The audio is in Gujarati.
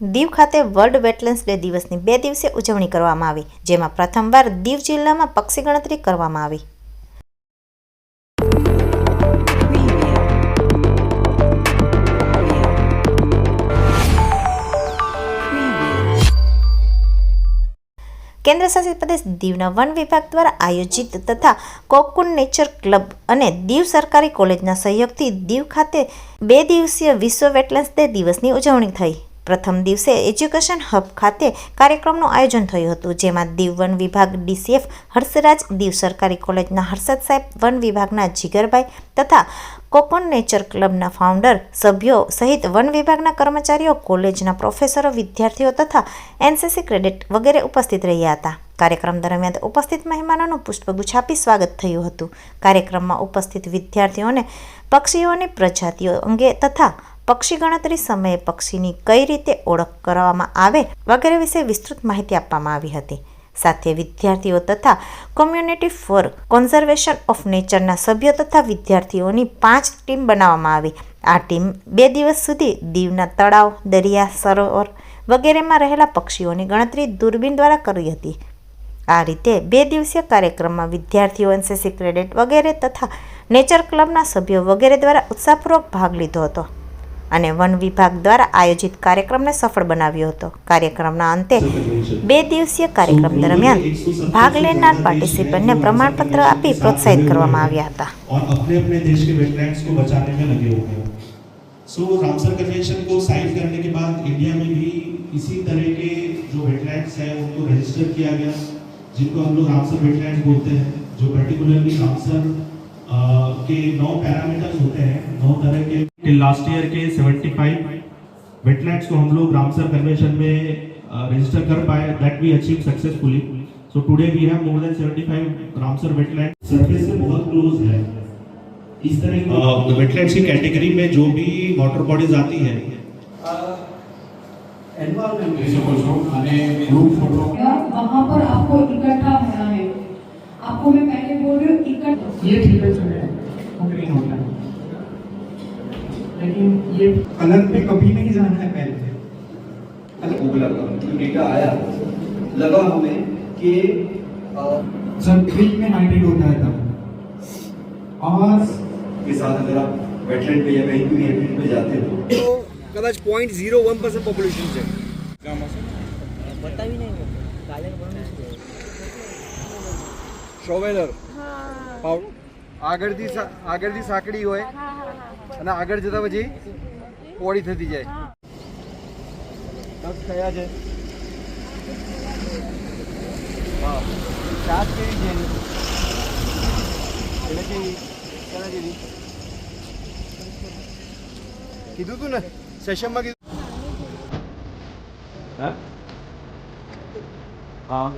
દીવ ખાતે વર્લ્ડ વેટલેન્ડ્સ ડે દિવસની બે દિવસીય ઉજવણી કરવામાં આવી, જેમાં પ્રથમવાર દીવ જિલ્લામાં પક્ષી ગણતરી કરવામાં આવી. કેન્દ્રશાસિત પ્રદેશ દીવના વન વિભાગ દ્વારા આયોજિત તથા કોકુન નેચર ક્લબ અને દીવ સરકારી કોલેજના સહયોગથી દીવ ખાતે બે દિવસીય વિશ્વ વેટલેન્ડ્સ ડે દિવસની ઉજવણી થઈ. પ્રથમ દિવસે એજ્યુકેશન હબ ખાતે કાર્યક્રમનું આયોજન થયું હતું, જેમાં દીવ વન વિભાગ ડીસીએફ હર્ષરાજ, દીવ સરકારી કોલેજના હર્ષદ સાહેબ, વન વિભાગના જીગરભાઈ તથા કોકોન નેચર ક્લબના ફાઉન્ડર સભ્યો સહિત વન વિભાગના કર્મચારીઓ, કોલેજના પ્રોફેસરો, વિદ્યાર્થીઓ તથા એનસીસી ક્રેડિટ વગેરે ઉપસ્થિત રહ્યા હતા. કાર્યક્રમ દરમિયાન ઉપસ્થિત મહેમાનોનું પુષ્પગુચ્છ આપી સ્વાગત થયું હતું. કાર્યક્રમમાં ઉપસ્થિત વિદ્યાર્થીઓને પક્ષીઓની પ્રજાતિઓ અંગે તથા પક્ષી ગણતરી સમયે પક્ષીની કઈ રીતે ઓળખ કરવામાં આવે વગેરે વિશે વિસ્તૃત માહિતી આપવામાં આવી હતી. સાથે વિદ્યાર્થીઓ તથા કોમ્યુનિટી ફોર કોન્ઝર્વેશન ઓફ નેચરના સભ્યો તથા વિદ્યાર્થીઓની પાંચ ટીમ બનાવવામાં આવી. આ ટીમ બે દિવસ સુધી દીવના તળાવ, દરિયા, સરોવર વગેરેમાં રહેલા પક્ષીઓની ગણતરી દૂરબીન દ્વારા કરી હતી. આ રીતે બે દિવસીય કાર્યક્રમમાં વિદ્યાર્થીઓ એનસીસી ક્રેડિટ વગેરે તથા નેચર ક્લબના સભ્યો વગેરે દ્વારા ઉત્સાહપૂર્વક ભાગ લીધો હતો. અને વન વિભાગ દ્વારા આયોજિત કાર્યક્રમને સફળ બનાવ્યો હતો કાર્યક્રમના અંતે બે દિવસીય કાર્યક્રમ દરમિયાન ભાગ લેનાર પાર્ટિસિપન્ટને પ્રમાણપત્ર આપી પ્રોત્સાહિત કરવામાં આવ્યા હતા और अपने अपने देश के वेटलैंड्स को बचाने में लगे हुए हैं सो रामसर कन्वेंशन को साइन करने के बाद इंडिया में भी इसी तरह के जो वेटलैंड्स हैं उनको रजिस्टर किया गया जिनको हम लोग रामसर वेटलैंड्स बोलते हैं जो पर्टिकुलरली रामसर अ, के नौ पैरामीटर्स होते हैं नौ तरह के कि लास्ट ईयर के 75 फाइव वेटलैंड को हम लोग रामसर कन्वेंशन में रजिस्टर कर पाए that we achieve successfully so today we have more than 75 five Ramsar wetland surface से बहुत क्लोज है। इस तरह की वेटलैंड की कैटेगरी में जो भी वाटर बॉडीज आती है। वहाँ पर आपको इकट्ठा होना है। आपको मैं पहले बोल रही हूँ इकट्ठा ये ठीक है लेकिन ये कलर पे कभी नहीं जाना है पहले गूगल अकाउंट डेटा आया लगा हमें कि अ, जब क्रीक में नाइट्रेट होता है तब और के साथ अगर आप वेटलैंड पे या कहीं भी एयरफील्ड पे जाते हो તો કદાચ point zero one percent population છે શોવેલર આગળથી સા- આગળથી સાંકડી હોય અને આગળ જતા પછી પોળી થતી જાય. નખ કયા છે. હા સાત કેવી છે એની? એટલે કેવી જેવી કીધું તું ને સેશનમાં કીધું. હા.